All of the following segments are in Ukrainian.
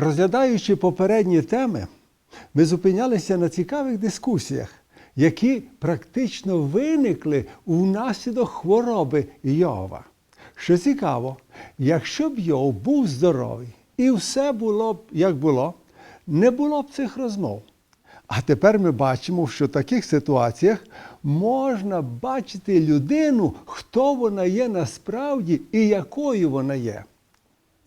Розглядаючи попередні теми, ми зупинялися на цікавих дискусіях, які практично виникли внаслідок хвороби Йова. Що цікаво, якщо б Йов був здоровий і все було б як було, не було б цих розмов. А тепер ми бачимо, що в таких ситуаціях можна бачити людину, хто вона є насправді і якою вона є.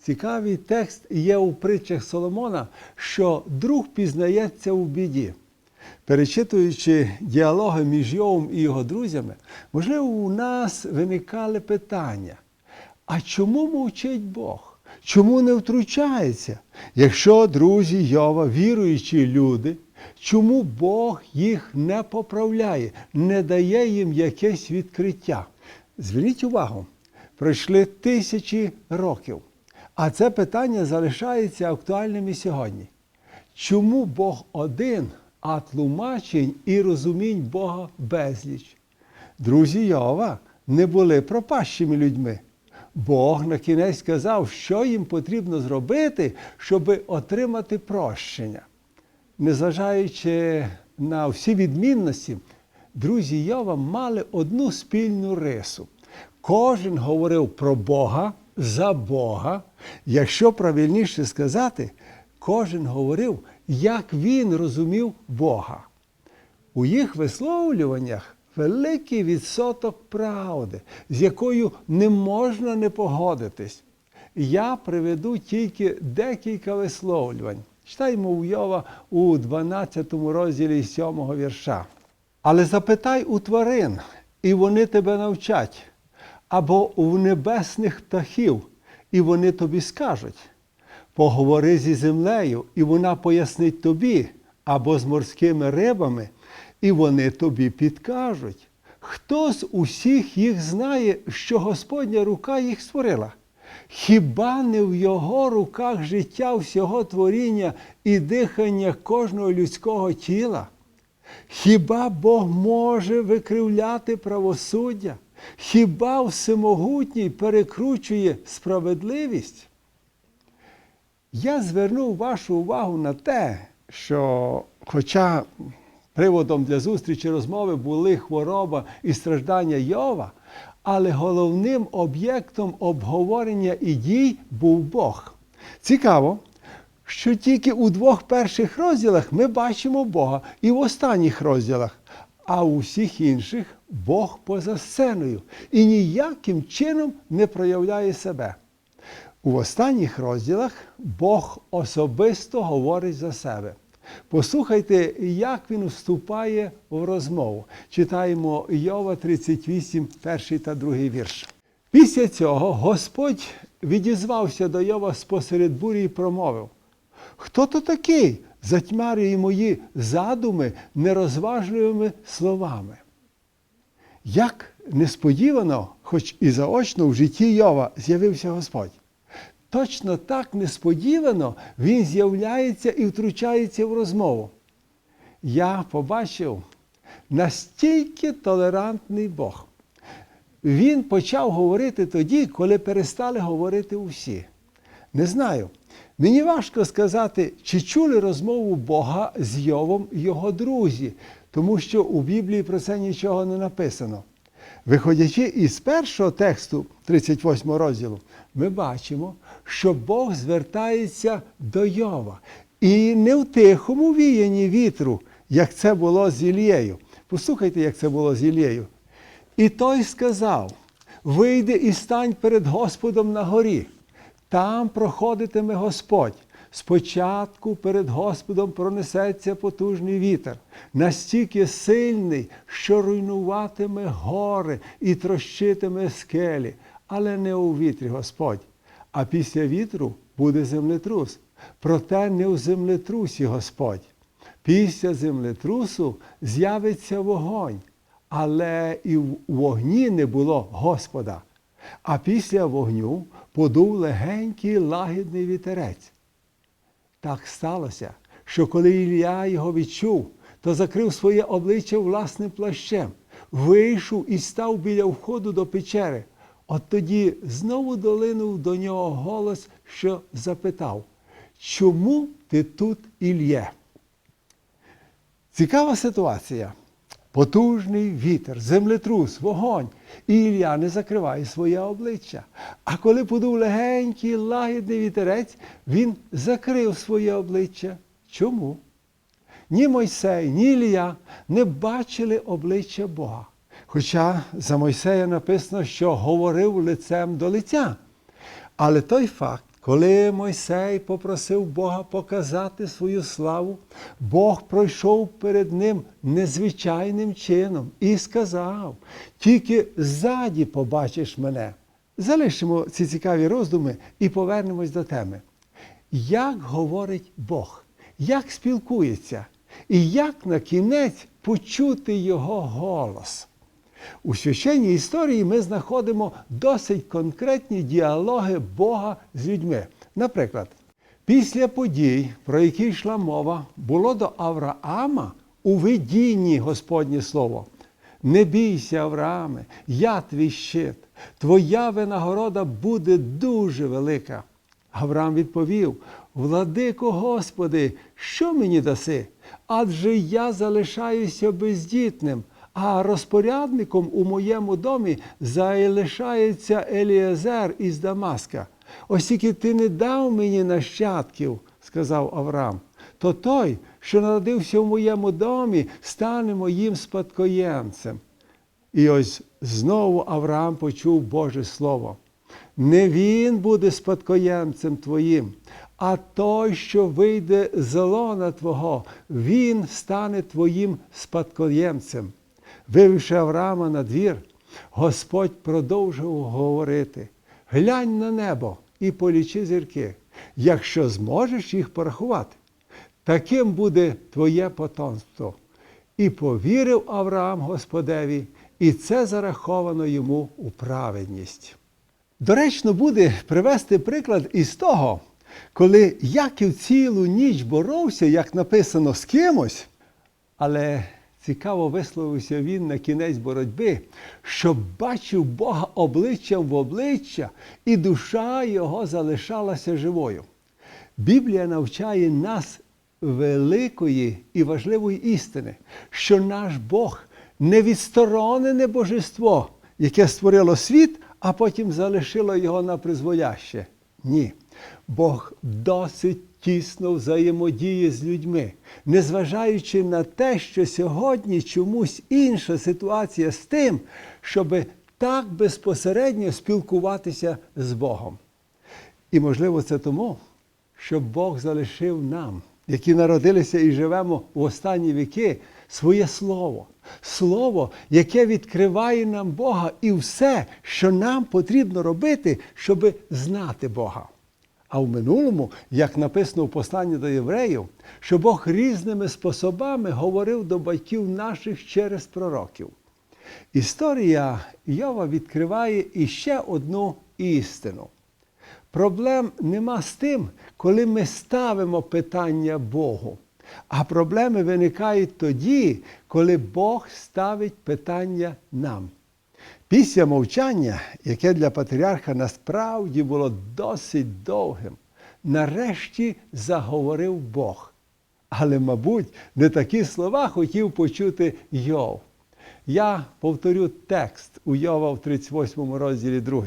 Цікавий текст є у притчах Соломона, що друг пізнається у біді. Перечитуючи діалоги між Йовом і його друзями, можливо, у нас виникали питання: а чому мовчить Бог? Чому не втручається? Якщо друзі Йова, віруючі люди, чому Бог їх не поправляє, не дає їм якесь відкриття? Зверніть увагу, пройшли тисячі років. А це питання залишається актуальним і сьогодні. Чому Бог один, а тлумачень і розумінь Бога безліч? Друзі Йова не були пропащими людьми. Бог на кінець сказав, що їм потрібно зробити, щоб отримати прощення. Незважаючи на всі відмінності, друзі Йова мали одну спільну рису. Кожен говорив про Бога за Бога. Якщо правильніше сказати, кожен говорив, як він розумів Бога. У їх висловлюваннях великий відсоток правди, з якою не можна не погодитись. Я приведу тільки декілька висловлювань. Читаємо у Йова у 12 розділі 7 вірша. Але запитай у тварин, і вони тебе навчать, або у небесних птахів, і вони тобі скажуть. Поговори зі землею, і вона пояснить тобі, або з морськими рибами, і вони тобі підкажуть. Хто з усіх їх знає, що Господня рука їх створила? Хіба не в його руках життя всього творіння і дихання кожного людського тіла? Хіба Бог може викривляти правосуддя? Хіба всемогутній перекручує справедливість? Я звернув вашу увагу на те, що, хоча приводом для зустрічі розмови були хвороба і страждання Йова, але головним об'єктом обговорення і дій був Бог. Цікаво, що тільки у двох перших розділах ми бачимо Бога і в останніх розділах, а у всіх інших Бог поза сценою і ніяким чином не проявляє себе. У останніх розділах Бог особисто говорить за себе. Послухайте, як він вступає в розмову. Читаємо Йова 38, перший та другий вірш. Після цього Господь відізвався до Йова спосеред бурі і промовив: Хто то такий? Затьмарює мої задуми нерозважливими словами. Як несподівано, хоч і заочно в житті Йова з'явився Господь. Точно так несподівано він з'являється і втручається в розмову. Я побачив настільки толерантний Бог. Він почав говорити тоді, коли перестали говорити усі. Не знаю. Мені важко сказати, чи чули розмову Бога з Йовом його друзі, тому що у Біблії про це нічого не написано. Виходячи із першого тексту 38 розділу, ми бачимо, що Бог звертається до Йова. І не в тихому віянні вітру, як це було з Ілією. Послухайте, як це було з Ілією. І той сказав: вийди і стань перед Господом на горі. Там проходитиме Господь. Спочатку перед Господом пронесеться потужний вітер, настільки сильний, що руйнуватиме гори і трощитиме скелі, але не у вітрі Господь. А після вітру буде землетрус. Проте не у землетрусі Господь. Після землетрусу з'явиться вогонь, але і в вогні не було Господа. А після вогню подув легенький лагідний вітерець. Так сталося, що коли Ілля його відчув, то закрив своє обличчя власним плащем, вийшов і став біля входу до печери. От тоді знову долинув до нього голос, що запитав, чому ти тут Ільє? Цікава ситуація. Потужний вітер, землетрус, вогонь. І Ілля не закриває своє обличчя. А коли подув легенький лагідний вітерець, він закрив своє обличчя. Чому? Ні Мойсей, ні Ілія не бачили обличчя Бога. Хоча за Мойсея написано, що говорив лицем до лиця. Але той факт, коли Мойсей попросив Бога показати свою славу, Бог пройшов перед ним незвичайним чином і сказав: тільки ззаді побачиш мене. Залишимо ці цікаві роздуми і повернемось до теми. Як говорить Бог, як спілкується, і як на кінець почути Його голос? У священній історії ми знаходимо досить конкретні діалоги Бога з людьми. Наприклад, після подій, про які йшла мова, було до Авраама у видінні Господнє Слово. Не бійся, Аврааме, я твій щит, твоя винагорода буде дуже велика. Авраам відповів: Владико Господи, що мені даси? Адже я залишаюся бездітним, а розпорядником у моєму домі залишається Еліезер із Дамаска. Оскільки ти не дав мені нащадків, сказав Авраам, то той, що народився в моєму домі, стане моїм спадкоємцем. І ось знову Авраам почув Боже Слово. Не він буде спадкоємцем твоїм, а той, що вийде з лона Твого, він стане твоїм спадкоємцем. Вивівши Авраама на двір, Господь продовжував говорити: глянь на небо і полічи зірки, якщо зможеш їх порахувати. Таким буде твоє потомство. І повірив Авраам Господеві, і це зараховано йому у праведність. Доречно буде привести приклад із того, коли Яків цілу ніч боровся, як написано, з кимось, але цікаво висловився він на кінець боротьби, що бачив Бога обличчям в обличчя, і душа його залишалася живою. Біблія навчає нас великої і важливої істини, що наш Бог не відсторонене божество, яке створило світ, а потім залишило його на призволяще. Ні. Бог досить тісно взаємодіє з людьми, незважаючи на те, що сьогодні чомусь інша ситуація з тим, щоб так безпосередньо спілкуватися з Богом. І можливо це тому, що Бог залишив нам, які народилися і живемо в останні віки, своє слово. Слово, яке відкриває нам Бога і все, що нам потрібно робити, щоб знати Бога. А в минулому, як написано в посланні до євреїв, що Бог різними способами говорив до батьків наших через пророків. Історія Йова відкриває іще одну істину. Проблем нема з тим, коли ми ставимо питання Богу. А проблеми виникають тоді, коли Бог ставить питання нам. Після мовчання, яке для патріарха насправді було досить довгим, нарешті заговорив Бог. Але, мабуть, не такі слова хотів почути Йов. Я повторю текст у Йова в 38 розділі 2.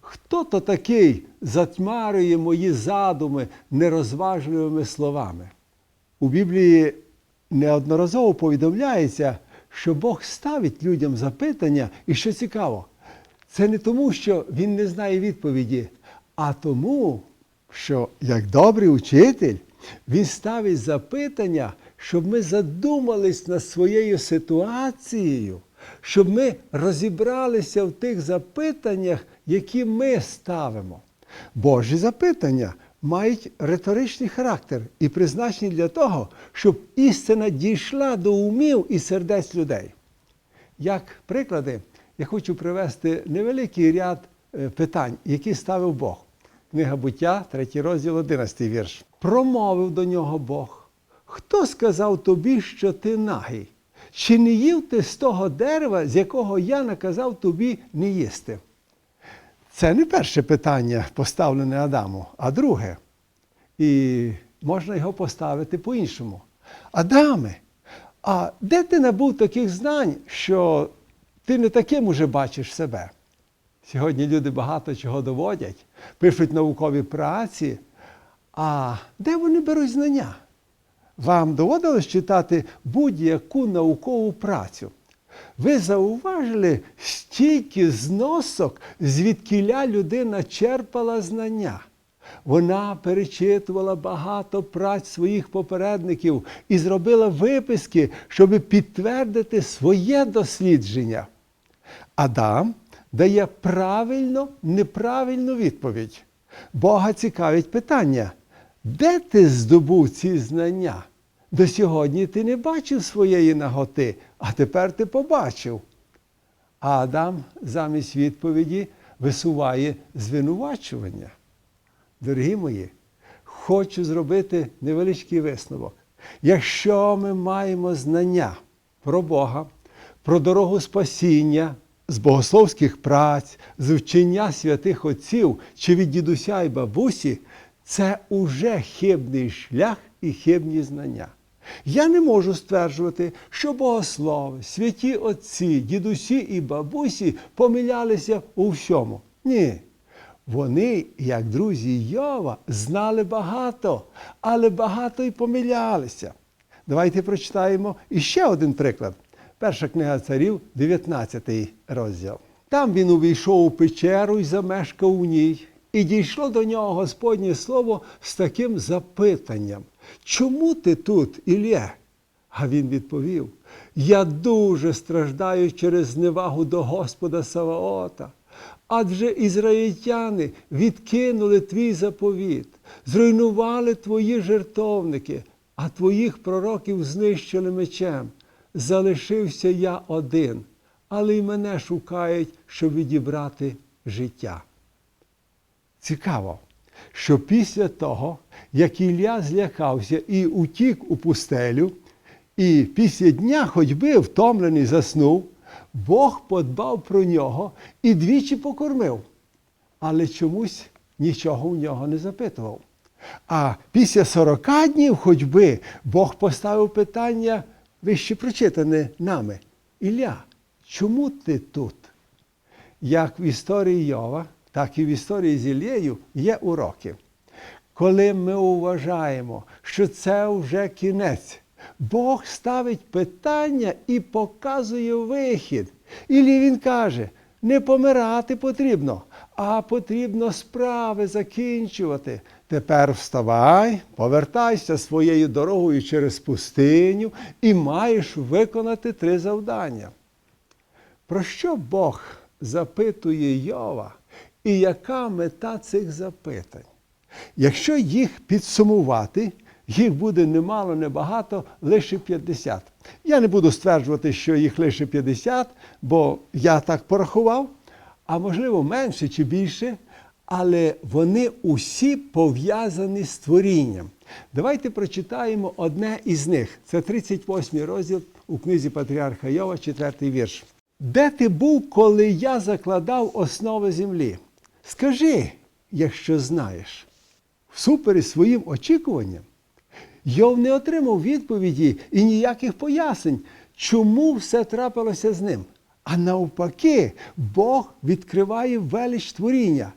Хто то такий затьмарює мої задуми нерозважливими словами? У Біблії неодноразово повідомляється, що Бог ставить людям запитання, і що цікаво, це не тому, що Він не знає відповіді, а тому, що як добрий учитель, він ставить запитання, щоб ми задумались над своєю ситуацією, щоб ми розібралися в тих запитаннях, які ми ставимо. Божі запитання мають риторичний характер і призначені для того, щоб істина дійшла до умів і сердець людей. Як приклади, я хочу привести невеликий ряд е, питань, які ставив Бог. Книга буття, 3 розділ, 11 вірш. Промовив до нього Бог. Хто сказав тобі, що ти нагий? Чи не їв ти з того дерева, з якого я наказав тобі не їсти? Це не перше питання, поставлене Адаму, а друге. І можна його поставити по-іншому. Адаме, а де ти набув таких знань, що ти не таким уже бачиш себе? Сьогодні люди багато чого доводять, пишуть наукові праці. А де вони беруть знання? Вам доводилось читати будь-яку наукову працю. Ви зауважили стільки зносок, звідкіля людина черпала знання. Вона перечитувала багато праць своїх попередників і зробила виписки, щоб підтвердити своє дослідження. Адам дає правильно неправильну відповідь. Бога цікавить питання, де ти здобув ці знання? До сьогодні ти не бачив своєї наготи, а тепер ти побачив. А Адам замість відповіді висуває звинувачування. Дорогі мої, хочу зробити невеличкий висновок. Якщо ми маємо знання про Бога, про дорогу спасіння, з богословських праць, з вчення святих отців чи від дідуся і бабусі, це уже хибний шлях і хибні знання. Я не можу стверджувати, що богослови, святі отці, дідусі і бабусі помилялися у всьому. Ні. Вони, як друзі Йова, знали багато, але багато й помилялися. Давайте прочитаємо іще один приклад. Перша книга царів, 19 розділ. Там він увійшов у печеру і замешкав у ній. І дійшло до нього Господнє Слово з таким запитанням: Чому ти тут, Ілє? А він відповів: Я дуже страждаю через зневагу до Господа Саваота. Адже ізраїльтяни відкинули твій заповіт, зруйнували твої жертовники, а твоїх пророків знищили мечем. Залишився я один, але й мене шукають, щоб відібрати життя. Цікаво, що після того, як Ілля злякався і утік у пустелю, і після дня ходьби втомлений заснув, Бог подбав про нього і двічі покормив, але чомусь нічого у нього не запитував. А після 40 днів ходьби Бог поставив питання, вище прочитане нами. Ілля, чому ти тут? Як в історії Йова, так і в історії з Іллею є уроки. Коли ми вважаємо, що це вже кінець, Бог ставить питання і показує вихід. Іллі він каже, не помирати потрібно, а потрібно справи закінчувати. Тепер вставай, повертайся своєю дорогою через пустиню і маєш виконати три завдання. Про що Бог запитує Йова і яка мета цих запитань? Якщо їх підсумувати, їх буде немало, небагато, лише 50. Я не буду стверджувати, що їх лише 50, бо я так порахував, а можливо менше чи більше, але вони усі пов'язані з творінням. Давайте прочитаємо одне із них. Це 38 розділ у книзі Патріарха Йова, 4 вірш. Де ти був, коли я закладав основи землі? Скажи, якщо знаєш, всупереч своїм очікуванням, Йов не отримав відповіді і ніяких пояснень, чому все трапилося з ним. А навпаки, Бог відкриває велич творіння.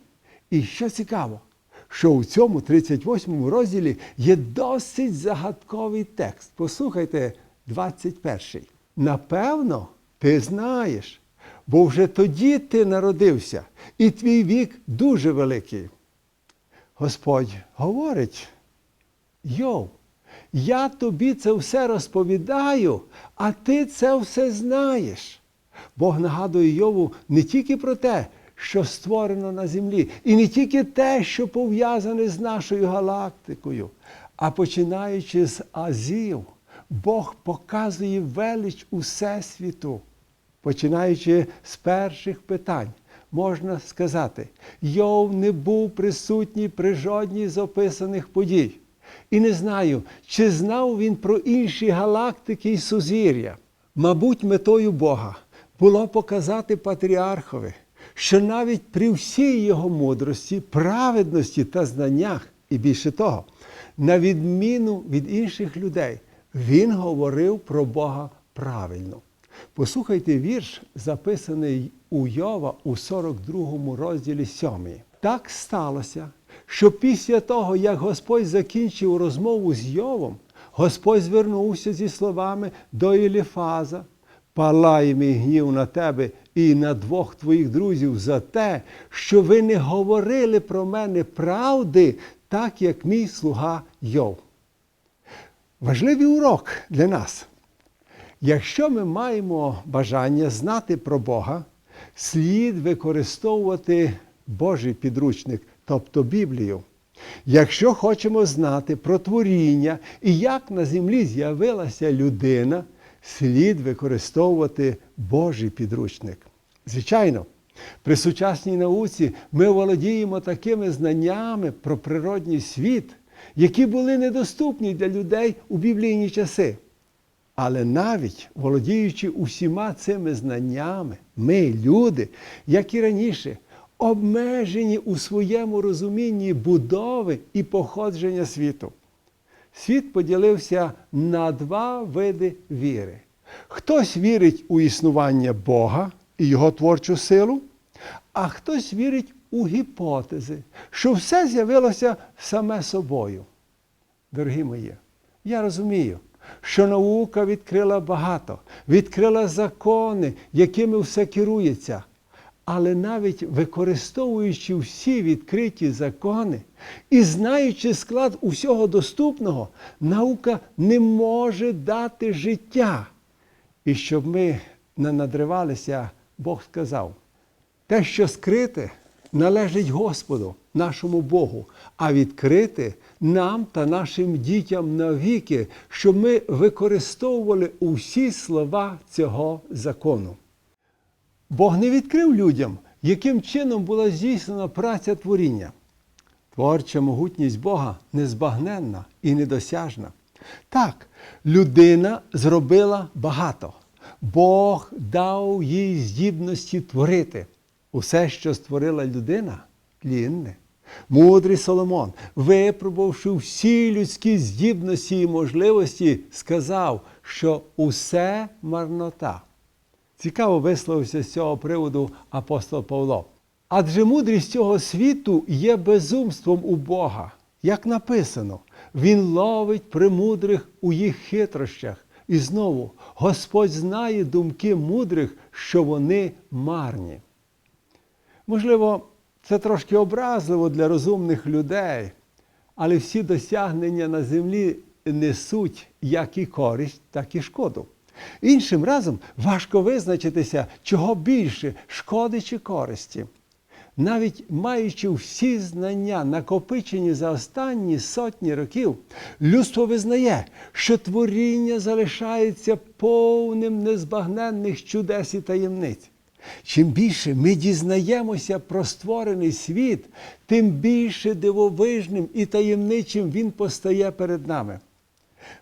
І що цікаво, що у цьому 38 розділі є досить загадковий текст. Послухайте 21. Напевно, ти знаєш, бо вже тоді ти народився, і твій вік дуже великий. Господь говорить, Йов, я тобі це все розповідаю, а ти це все знаєш. Бог нагадує Йову не тільки про те, що створено на землі, і не тільки те, що пов'язане з нашою галактикою, а починаючи з Азів, Бог показує велич Усесвіту, починаючи з перших питань. Можна сказати, Йов не був присутній при жодній з описаних подій. І не знаю, чи знав він про інші галактики і сузір'я. Мабуть, метою Бога було показати патріархові, що навіть при всій його мудрості, праведності та знаннях І більше того, на відміну від інших людей, він говорив про Бога правильно. Послухайте вірш, записаний у Йова у 42 розділі 7. Так сталося, що після того, як Господь закінчив розмову з Йовом, Господь звернувся зі словами до Іліфаза, палає мій гнів на тебе і на двох твоїх друзів за те, що ви не говорили про мене правди, так як мій слуга Йов. Важливий урок для нас. Якщо ми маємо бажання знати про Бога, слід використовувати Божий підручник, тобто Біблію. Якщо хочемо знати про творіння і як на землі з'явилася людина, слід використовувати Божий підручник. Звичайно, при сучасній науці ми володіємо такими знаннями про природній світ, які були недоступні для людей у біблійні часи. Але навіть володіючи усіма цими знаннями, ми, люди, як і раніше, обмежені у своєму розумінні будови і походження світу. Світ поділився на два види віри. Хтось вірить у існування Бога і Його творчу силу, а хтось вірить у гіпотези, що все з'явилося саме собою. Дорогі мої, я розумію, що наука відкрила багато, відкрила закони, якими все керується. Але навіть використовуючи всі відкриті закони і знаючи склад усього доступного, наука не може дати життя. І щоб ми не надривалися, Бог сказав, те, що скрите, належить Господу, нашому Богу, а відкрите нам та нашим дітям навіки, щоб ми використовували усі слова цього закону. Бог не відкрив людям, яким чином була здійснена праця творіння. Творча могутність Бога незбагненна і недосяжна. Так, людина зробила багато. Бог дав їй здібності творити. Усе, що створила людина, тлінне. Мудрий Соломон, випробувавши всі людські здібності і можливості, сказав, що усе марнота. Цікаво висловився з цього приводу апостол Павло. Адже мудрість цього світу є безумством у Бога. Як написано, Він ловить премудрих у їх хитрощах. І знову Господь знає думки мудрих, що вони марні. Можливо, це трошки образливо для розумних людей, але всі досягнення на землі несуть як і користь, так і шкоду. Іншим разом важко визначитися, чого більше шкоди чи користі. Навіть маючи всі знання, накопичені за останні сотні років, людство визнає, що творіння залишається повним незбагненних чудес і таємниць. Чим більше ми дізнаємося про створений світ, тим більше дивовижним і таємничим він постає перед нами.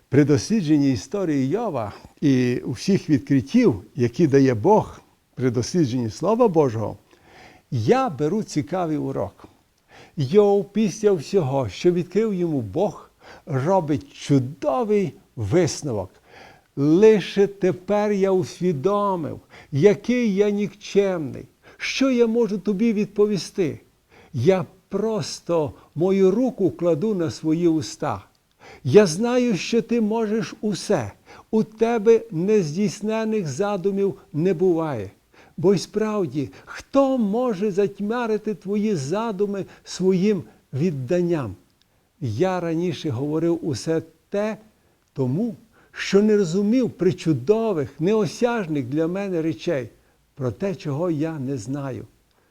При дослідженні історії Йова і усіх відкриттів, які дає Бог при дослідженні Слова Божого, я беру цікавий урок. Йов після всього, що відкрив йому Бог, робить чудовий висновок. Лише тепер я усвідомив, який я нікчемний, що я можу тобі відповісти. Я просто мою руку кладу на свої уста. Я знаю, що ти можеш усе. У тебе нездійснених задумів не буває. Бо й справді, хто може затьмарити твої задуми своїм відданням? Я раніше говорив усе те тому, що не розумів причудових, неосяжних для мене речей про те, чого я не знаю.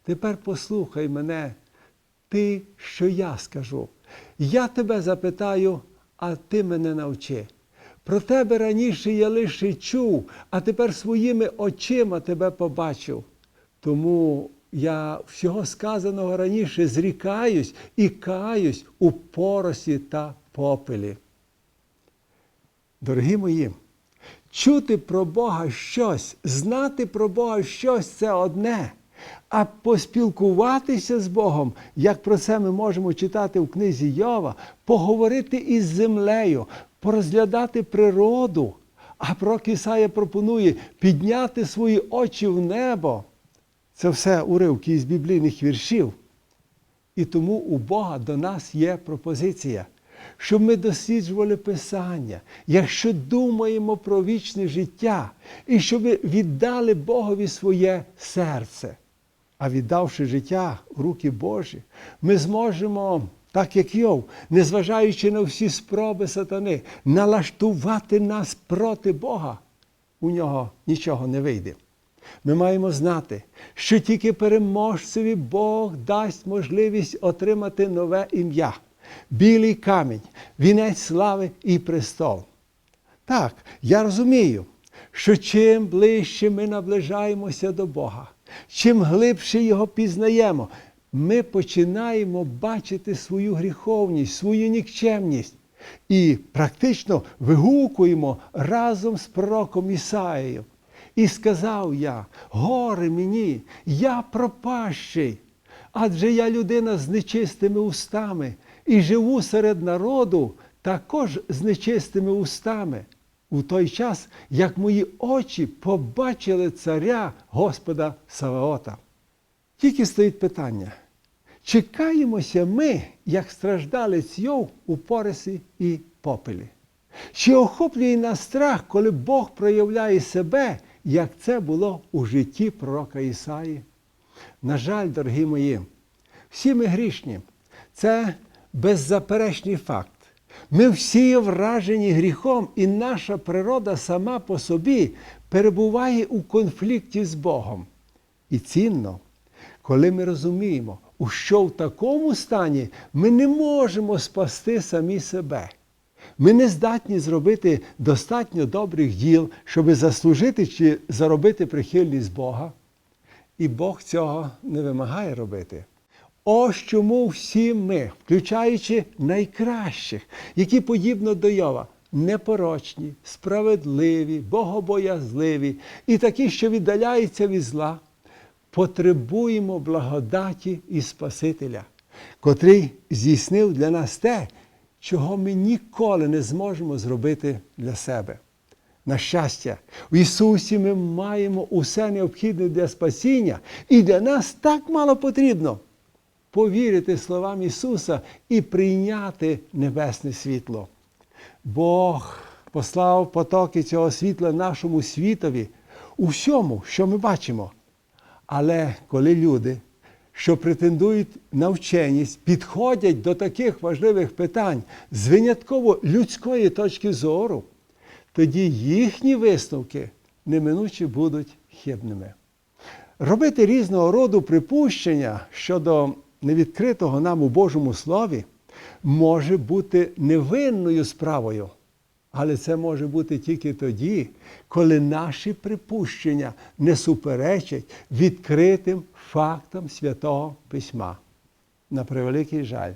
Тепер послухай мене, ти, що я скажу. Я тебе запитаю, а ти мене навчи. Про тебе раніше я лише чув, а тепер своїми очима тебе побачив. Тому я всього сказаного раніше зрікаюсь і каюсь у поросі та попелі. Дорогі мої, чути про Бога щось, знати про Бога щось це одне, а поспілкуватися з Богом, як про це ми можемо читати в книзі Йова, поговорити із землею, порозглядати природу. А пророк Ісая пропонує підняти свої очі в небо. Це все уривки із біблійних віршів. І тому у Бога до нас є пропозиція, щоб ми досліджували Писання, якщо думаємо про вічне життя, і щоб віддали Богові своє серце. А віддавши життя у руки Божі, ми зможемо, так як Йов, незважаючи на всі спроби сатани, налаштувати нас проти Бога. У нього нічого не вийде. Ми маємо знати, що тільки переможцеві Бог дасть можливість отримати нове ім'я, білий камінь, вінець слави і престол. Так, я розумію, що чим ближче ми наближаємося до Бога, чим глибше Його пізнаємо, ми починаємо бачити свою гріховність, свою нікчемність і практично вигукуємо разом з пророком Ісаєю. І сказав я, горе мені, я пропащий, адже я людина з нечистими устами і живу серед народу також з нечистими устами. У той час, як мої очі побачили царя Господа Саваота. Тільки стоїть питання, чекаємося ми, як страждалець Йов у порисі і попелі? Чи охоплює нас страх, коли Бог проявляє себе, як це було у житті пророка Ісаї? На жаль, дорогі мої, всі ми грішні. Це беззаперечний факт. Ми всі є вражені гріхом, і наша природа сама по собі перебуває у конфлікті з Богом. І цінно, коли ми розуміємо, у що в такому стані ми не можемо спасти самі себе. Ми не здатні зробити достатньо добрих діл, щоб заслужити чи заробити прихильність Бога. І Бог цього не вимагає робити. Ось чому всі ми, включаючи найкращих, які подібно до Йова, непорочні, справедливі, богобоязливі і такі, що віддаляються від зла, потребуємо благодаті і Спасителя, котрий здійснив для нас те, чого ми ніколи не зможемо зробити для себе. На щастя, в Ісусі ми маємо усе необхідне для спасіння, і для нас так мало потрібно повірити словам Ісуса і прийняти небесне світло. Бог послав потоки цього світла нашому світові у всьому, що ми бачимо. Але коли люди, що претендують на вченість, підходять до таких важливих питань з винятково людської точки зору, тоді їхні висновки неминуче будуть хибними. Робити різного роду припущення щодо невідкритого нам у Божому Слові може бути невинною справою. Але це може бути тільки тоді, коли наші припущення не суперечать відкритим фактам Святого Письма. На превеликий жаль,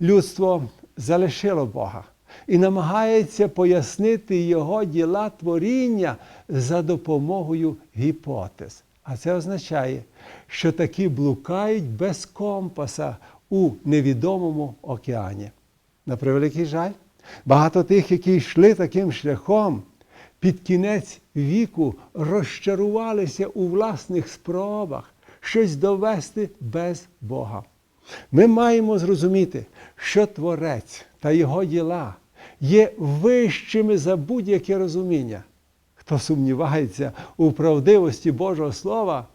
людство залишило Бога і намагається пояснити Його діла творіння за допомогою гіпотез. А це означає, що такі блукають без компаса у невідомому океані. На превеликий жаль, багато тих, які йшли таким шляхом, під кінець віку розчарувалися у власних спробах щось довести без Бога. Ми маємо зрозуміти, що Творець та Його діла є вищими за будь-яке розуміння. Хто сумнівається у правдивості Божого Слова,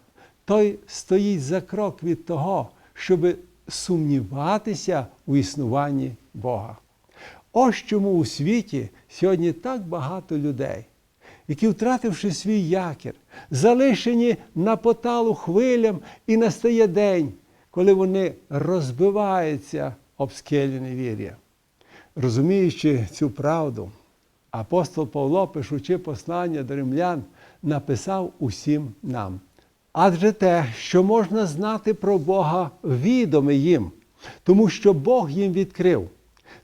той стоїть за крок від того, щоб сумніватися у існуванні Бога. Ось чому у світі сьогодні так багато людей, які, втративши свій якір, залишені на поталу хвилям, і настає день, коли вони розбиваються об скелі невір'я. Розуміючи цю правду, апостол Павло, пишучи послання до римлян, написав усім нам. Адже те, що можна знати про Бога, відоме їм, тому що Бог їм відкрив.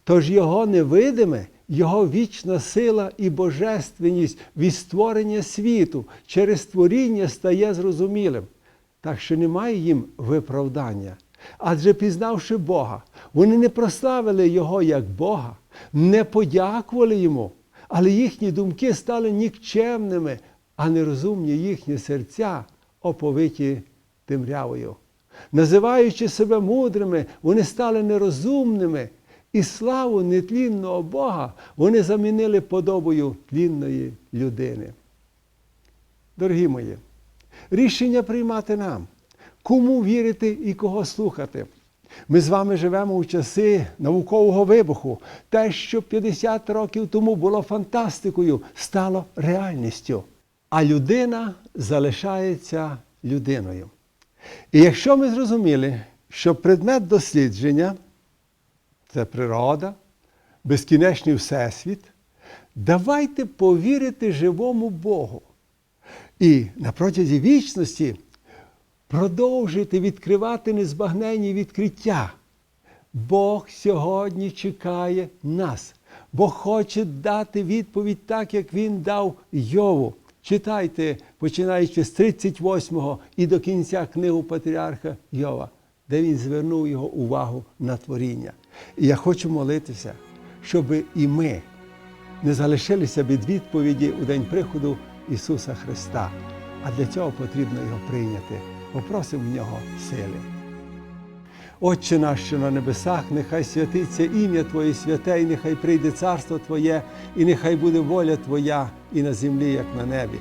Тож Його невидиме, Його вічна сила і божественність від створення світу через творіння стає зрозумілим. так що немає їм виправдання. Адже пізнавши Бога, вони не прославили Його як Бога, не подякували Йому, але їхні думки стали нікчемними, а нерозумні їхні серця оповиті темрявою. Називаючи себе мудрими, вони стали нерозумними, і славу нетлінного Бога вони замінили подобою тлінної людини. Дорогі мої, рішення приймати нам, кому вірити і кого слухати. Ми з вами живемо у часи наукового вибуху. Те, що 50 років тому було фантастикою, стало реальністю. А людина залишається людиною. І якщо ми зрозуміли, що предмет дослідження це природа, безкінечний всесвіт, давайте повірити живому Богу. І на протязі вічності продовжуйте відкривати незбагненні відкриття. Бог сьогодні чекає нас. Бог хоче дати відповідь так, як Він дав Йову. Читайте, починаючи з 38-го і до кінця книгу Патріарха Йова, де він звернув його увагу на творіння. І я хочу молитися, щоб і ми не залишилися від відповіді у день приходу Ісуса Христа. А для цього потрібно його прийняти. Попросимо в нього сили. Отче наш, що на небесах, нехай святиться ім'я Твоє святе, і нехай прийде царство Твоє, і нехай буде воля Твоя і на землі, як на небі.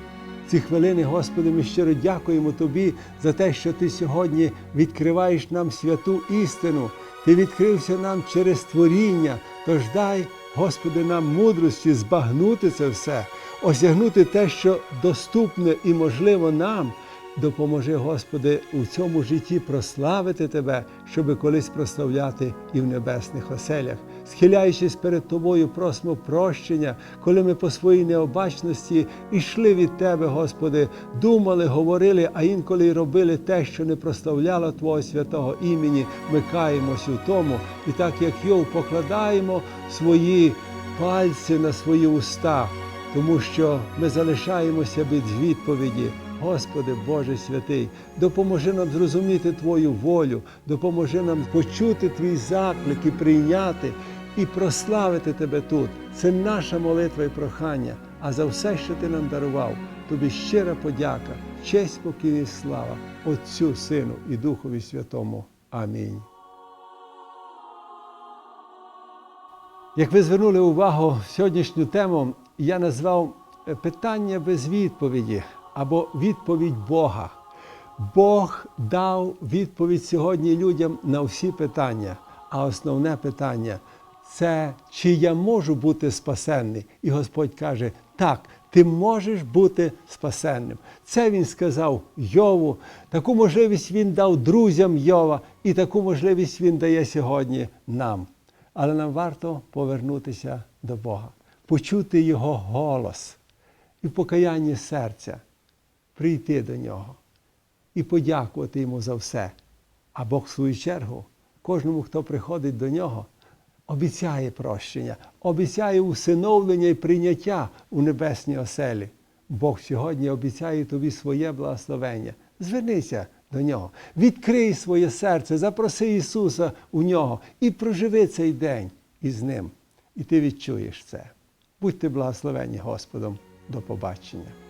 Ці хвилини, Господи, ми щиро дякуємо Тобі за те, що Ти сьогодні відкриваєш нам святу істину. Ти відкрився нам через творіння. Тож дай, Господи, нам мудрості збагнути це все, осягнути те, що доступне і можливо нам. Допоможи, Господи, у цьому житті прославити Тебе, щоби колись прославляти і в небесних оселях. Схиляючись перед Тобою, просимо прощення, коли ми по своїй необачності йшли від Тебе, Господи, думали, говорили, а інколи й робили те, що не прославляло Твого святого імені. Ми каємось у тому, і так як Йов покладаємо свої пальці на свої уста, тому що ми залишаємося без відповіді. Господи Боже святий, допоможи нам зрозуміти Твою волю, допоможи нам почути Твій заклик і прийняти і прославити Тебе тут. Це наша молитва і прохання. А за все, що Ти нам дарував, тобі щира подяка, честь, спокій і слава Отцю, Сину і Духові Святому. Амінь. Як ви звернули увагу сьогоднішню тему, я назвав е, питання без відповіді або відповідь Бога. Бог дав відповідь сьогодні людям на всі питання. А основне питання це чи я можу бути спасенний? І Господь каже, так, ти можеш бути спасенним. Це він сказав Йову. Таку можливість він дав друзям Йова, і таку можливість він дає сьогодні нам. Але нам варто повернутися до Бога, почути Його голос і в покаянні серця прийти до нього і подякувати йому за все. А Бог, в свою чергу, кожному, хто приходить до нього, обіцяє прощення, обіцяє усиновлення і прийняття у небесній оселі. Бог сьогодні обіцяє тобі своє благословення. Звернися до нього, відкрий своє серце, запроси Ісуса у нього і проживи цей день із Ним. І ти відчуєш це. Будьте благословені Господом. До побачення.